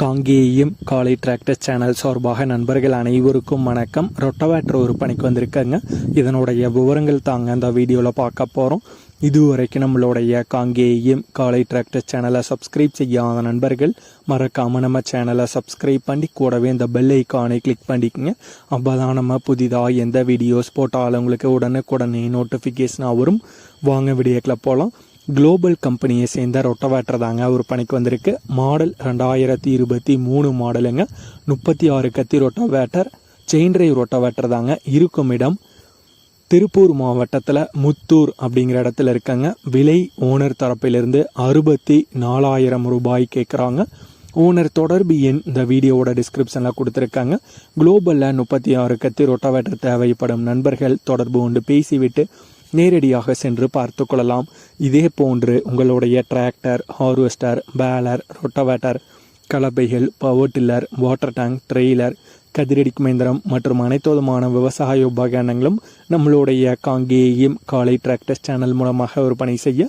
காங்கேயம் காலை tractor channel சார்பாக நண்பர்கள் அனைவருக்கும் வணக்கம். ரொட்டவேட்டர் ஒரு பணிக்கு வந்திருக்காங்க. இதனுடைய விவரங்கள் தாங்க அந்த வீடியோவில் பார்க்க போகிறோம் இதுவரைக்கும் நம்மளுடைய காங்கேயம் காலை டிராக்டர் சேனலை சப்ஸ்கிரைப் செய்யாத நண்பர்கள் மறக்காமல் நம்ம சேனலை சப்ஸ்கிரைப் பண்ணி கூடவே இந்த பெல் ஐக்கானை கிளிக் பண்ணிக்கோங்க. அப்போ தான் நம்ம புதிதாக எந்த வீடியோஸ் போட்டாலும் உங்களுக்கு உடனுக்குடனே நோட்டிஃபிகேஷனாக வரும். வாங்க வீடியோக்கில் போகலாம் குளோபல் கம்பெனியை சேர்ந்த ரொட்டவேட்டர் தாங்க ஒரு பணிக்கு வந்திருக்கு. மாடல் ரெண்டாயிரத்தி இருபத்தி மூணு மாடலுங்க. முப்பத்தி ஆறு கத்தி ரொட்டவேட்டர் செயின் டிரைவ் ரொட்டவேட்டர் தாங்க. இருக்கும் இடம் திருப்பூர் மாவட்டத்தில் முத்தூர் அப்படிங்கிற இடத்துல இருக்கங்க. விலை ஓனர் தரப்பிலிருந்து அறுபத்தி நாலாயிரம் ரூபாய் கேட்குறாங்க ஓனர் தொடர்பு எண் இந்த வீடியோவோட டிஸ்கிரிப்ஷனில் கொடுத்துருக்காங்க. குளோபலில் முப்பத்தி ஆறு கத்தி ரொட்டவேட்டர் தேவைப்படும் நண்பர்கள் தொடர்பு கொண்டு பேசிவிட்டு நேரடியாக சென்று பார்த்து கொள்ளலாம். இதே போன்று உங்களுடைய tractor harvester baler rotavator கலப்பைகள் power tiller water tank trailer கதிரடி இயந்திரம் மற்றும் அனைத்து விதமான விவசாய உபகரணங்களும் நம்மளுடைய காங்கேயம் காலை டிராக்டர் சேனல் மூலமாக விற்பனை செய்ய